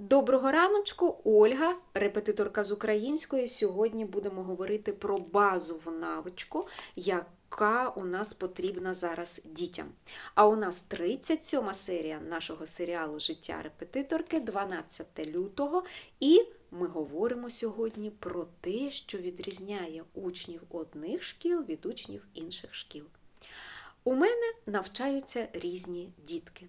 Доброго раночку, Ольга, репетиторка з української. Сьогодні будемо говорити про базову навичку, яка у нас потрібна зараз дітям. А у нас 37 серія нашого серіалу Життя репетиторки, 12 лютого. І ми говоримо сьогодні про те, що відрізняє учнів одних шкіл від учнів інших шкіл. У мене навчаються різні дітки.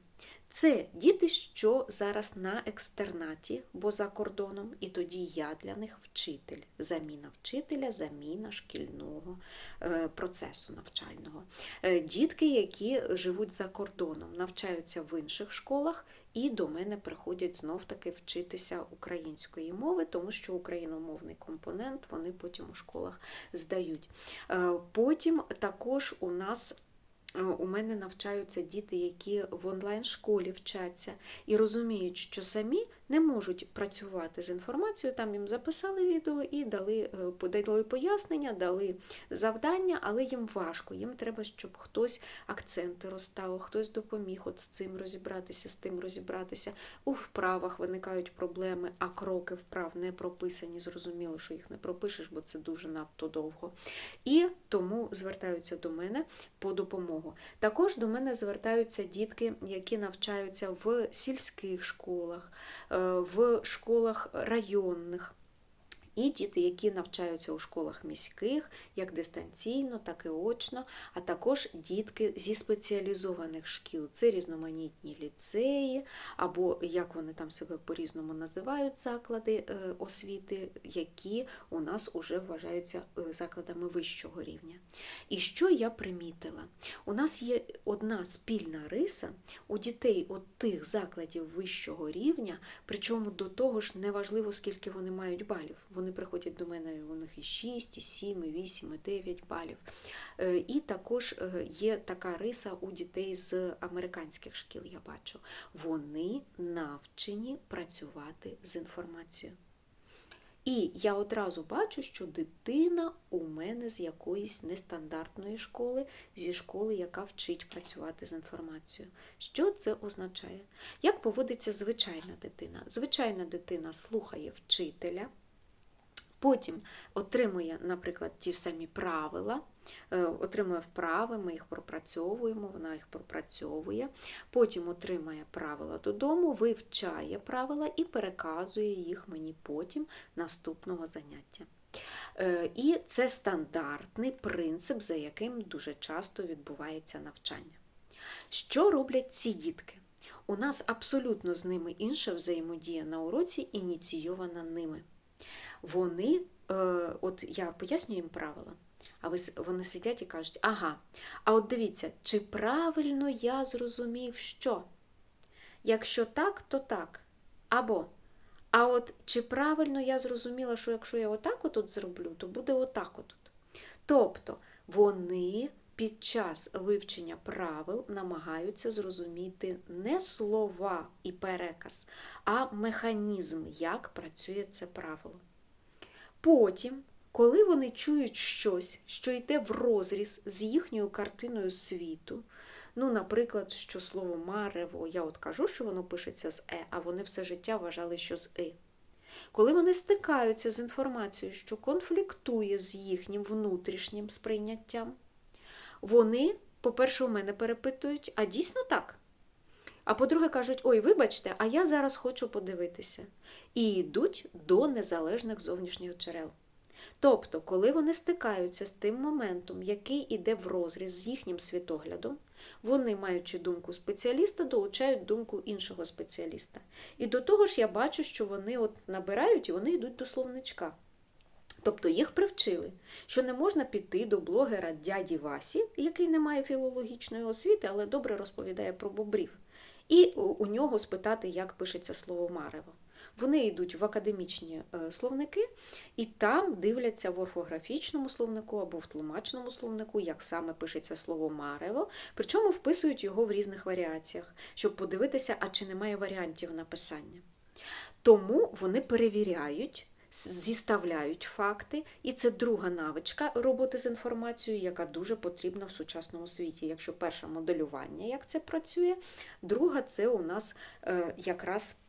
Це діти, що зараз на екстернаті, бо за кордоном, і тоді я для них вчитель, заміна вчителя, заміна шкільного е, процесу навчального. Е, Дітки, які живуть за кордоном, навчаються в інших школах і до мене приходять знов-таки вчитися української мови, тому що україномовний компонент вони потім у школах здають. Е, Потім також у нас у мене навчаються діти, які в онлайн-школі вчаться і розуміють, що самі не можуть працювати з інформацією. Там їм записали відео і дали, е, дали пояснення, дали завдання, але їм важко. Їм треба, щоб хтось акценти розставив, хтось допоміг от з цим розібратися, з тим розібратися. У вправах виникають проблеми, а кроки вправ не прописані. Зрозуміло, що їх не пропишеш, бо це дуже надто довго. І тому звертаються до мене по допомогу. Також до мене звертаються дітки, які навчаються в сільських школах, е, в школах районних. І діти, які навчаються у школах міських, як дистанційно, так і очно, а також дітки зі спеціалізованих шкіл. Це різноманітні ліцеї, або як вони там себе по-різному називають, заклади е, освіти, які у нас вже вважаються е, закладами вищого рівня. І що я примітила? У нас є одна спільна риса у дітей от тих закладів вищого рівня, причому до того ж неважливо, скільки вони мають балів. Вони приходять до мене, у них і 6, і 7, і 8, і 9 балів. Е, І також е, є така риса у дітей з американських шкіл, я бачу. Вони навчені працювати з інформацією. І я одразу бачу, що дитина у мене з якоїсь нестандартної школи, зі школи, яка вчить працювати з інформацією. Що це означає? Як поводиться звичайна дитина? Звичайна дитина слухає вчителя, потім отримує, наприклад, ті самі правила. е, Отримує вправи, ми їх пропрацьовуємо, вона їх пропрацьовує. Потім отримає правила додому, вивчає правила і переказує їх мені потім наступного заняття. Е, І це стандартний принцип, за яким дуже часто відбувається навчання. Що роблять ці дітки? У нас абсолютно з ними інша взаємодія на уроці, ініційована ними. Вони, е, от я пояснюю їм правила, а ви, вони сидять і кажуть, ага, а от дивіться, чи правильно я зрозумів, що? Якщо так, то так. Або, а от чи правильно я зрозуміла, що якщо я отак отут зроблю, то буде отак отут. Тобто вони під час вивчення правил намагаються зрозуміти не слова і переказ, а механізм, як працює це правило. Потім, коли вони чують щось, що йде в розріз з їхньою картиною світу, ну, наприклад, що слово марево, я от кажу, що воно пишеться з Е, а вони все життя вважали, що з И. Коли вони стикаються з інформацією, що конфліктує з їхнім внутрішнім сприйняттям, вони, по-перше, у мене перепитують, а дійсно так? А по-друге, кажуть, ой, вибачте, а я зараз хочу подивитися. І йдуть до незалежних зовнішніх джерел. Тобто, коли вони стикаються з тим моментом, який іде в розріз з їхнім світоглядом, вони, маючи думку спеціаліста, долучають думку іншого спеціаліста. І до того ж я бачу, що вони от набирають і вони йдуть до словничка. Тобто їх привчили, що не можна піти до блогера дяді Васі, який не має філологічної освіти, але добре розповідає про бобрів, і у- нього спитати, як пишеться слово марево. Вони йдуть в академічні е, словники і там дивляться в орфографічному словнику або в тлумачному словнику, як саме пишеться слово марево, причому вписують його в різних варіаціях, щоб подивитися, а чи немає варіантів написання. Тому вони перевіряють, зіставляють факти, і це друга навичка роботи з інформацією, яка дуже потрібна в сучасному світі. Якщо перша моделювання, як це працює, друга це у нас е, якраз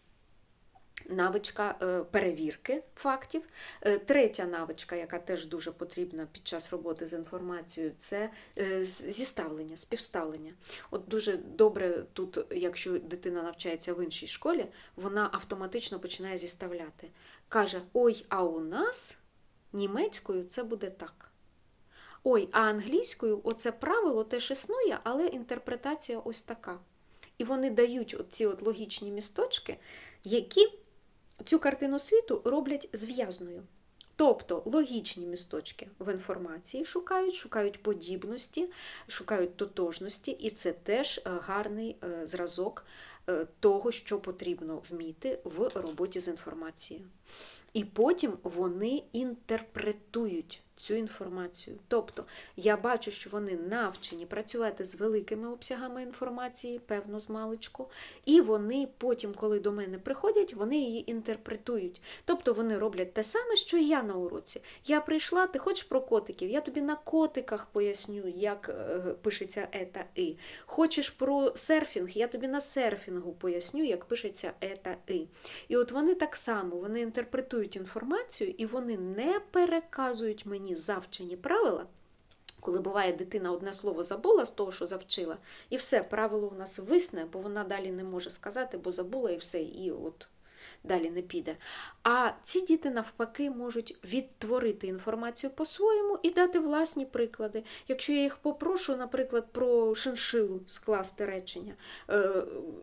Навичка е, перевірки фактів. Е, Третя навичка, яка теж дуже потрібна під час роботи з інформацією, це е, зіставлення, співставлення. От дуже добре тут, якщо дитина навчається в іншій школі, вона автоматично починає зіставляти. Каже: Ой, а у нас німецькою це буде так. Ой, а англійською оце правило теж існує, але інтерпретація ось така. І вони дають ці логічні місточки, які цю картину світу роблять зв'язною. Тобто логічні місточки в інформації шукають, шукають подібності, шукають тотожності, і це теж е, гарний е, зразок е, того, що потрібно вміти в роботі з інформацією. І потім вони інтерпретують цю інформацію. Тобто я бачу, що вони навчені працювати з великими обсягами інформації, певно, з маличку, і вони потім, коли до мене приходять, вони її інтерпретують. Тобто вони роблять те саме, що і я на уроці. Я прийшла, ти хочеш про котиків? Я тобі на котиках поясню, як е, пишеться ета і. Хочеш про серфінг? Я тобі на серфінгу поясню, як пишеться ета і. І от вони так само вони інтерпретують інформацію і вони не переказують мені завчені правила. Коли буває, дитина одне слово забула з того, що завчила, і все, правило у нас висне, бо вона далі не може сказати, бо забула і все, і от далі не піде. А ці діти навпаки можуть відтворити інформацію по-своєму і дати власні приклади. Якщо я їх попрошу, наприклад, про шиншилу скласти речення, е,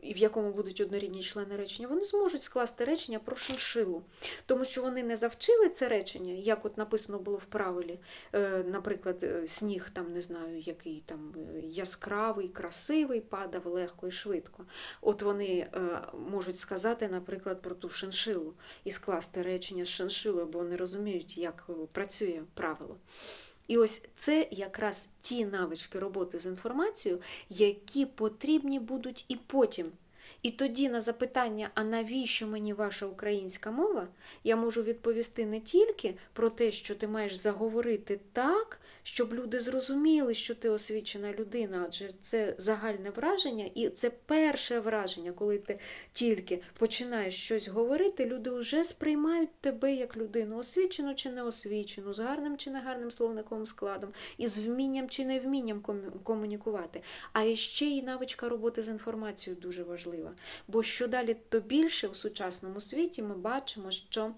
в якому будуть однорідні члени речення, вони зможуть скласти речення про шиншилу, тому що вони не завчили це речення, як от написано було в правилі, Е, наприклад, е, сніг там не знаю, який там яскравий, красивий, падав легко і швидко. От вони можуть сказати, наприклад, про ту шиншилу і скласти речення з шиншилою, бо вони розуміють, як е, працює правило. І ось це якраз ті навички роботи з інформацією, які потрібні будуть і потім. І тоді на запитання, а навіщо мені ваша українська мова, я можу відповісти не тільки про те, що ти маєш заговорити так, щоб люди зрозуміли, що ти освічена людина, адже це загальне враження, і це перше враження, коли ти тільки починаєш щось говорити, люди вже сприймають тебе як людину, освічену чи не освічену, з гарним чи не гарним словниковим складом, і з вмінням чи невмінням комю- комунікувати. А ще й навичка роботи з інформацією дуже важлива. Бо що далі, то більше у сучасному світі ми бачимо, що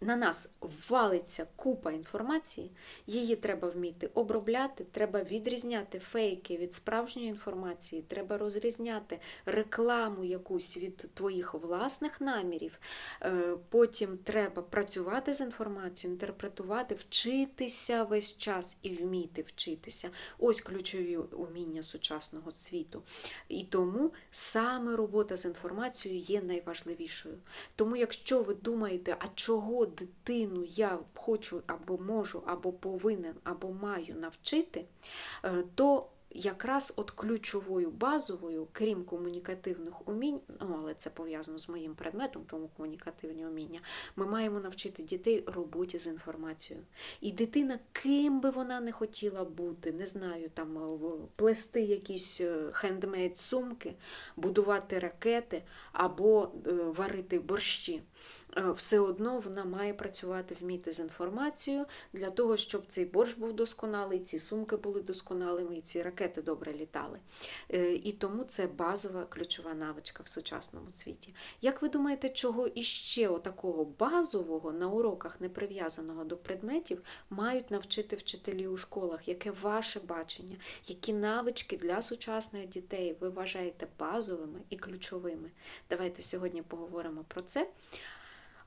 на нас валиться купа інформації, її треба вміти обробляти, треба відрізняти фейки від справжньої інформації, треба розрізняти рекламу якусь від твоїх власних намірів. Е, Потім треба працювати з інформацією, інтерпретувати, вчитися весь час і вміти вчитися. Ось ключові уміння сучасного світу. І тому саме робота з інформацією є найважливішою. Тому, якщо ви думаєте, а чого дитину я хочу або можу, або повинен, або маю навчити, е, то якраз от ключовою базовою, крім комунікативних умінь, ну але це пов'язано з моїм предметом, тому комунікативні уміння, ми маємо навчити дітей роботі з інформацією. І дитина, ким би вона не хотіла бути, не знаю, там е, плести якісь хендмейд сумки, будувати ракети або е, варити борщі. Е, Все одно вона має працювати, вміти з інформацією для того, щоб цей борщ був досконалий, ці сумки були досконалими, і ці ракети добре літали. Е, І тому це базова ключова навичка в сучасному світі. Як ви думаєте, чого іще отакого базового на уроках, не прив'язаного до предметів, мають навчити вчителі у школах? Яке ваше бачення? Які навички для сучасних дітей ви вважаєте базовими і ключовими? Давайте сьогодні поговоримо про це.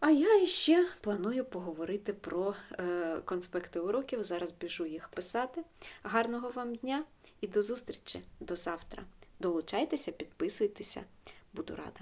А я ще планую поговорити про е, конспекти уроків. Зараз біжу їх писати. Гарного вам дня і до зустрічі до завтра. Долучайтеся, підписуйтеся, буду рада.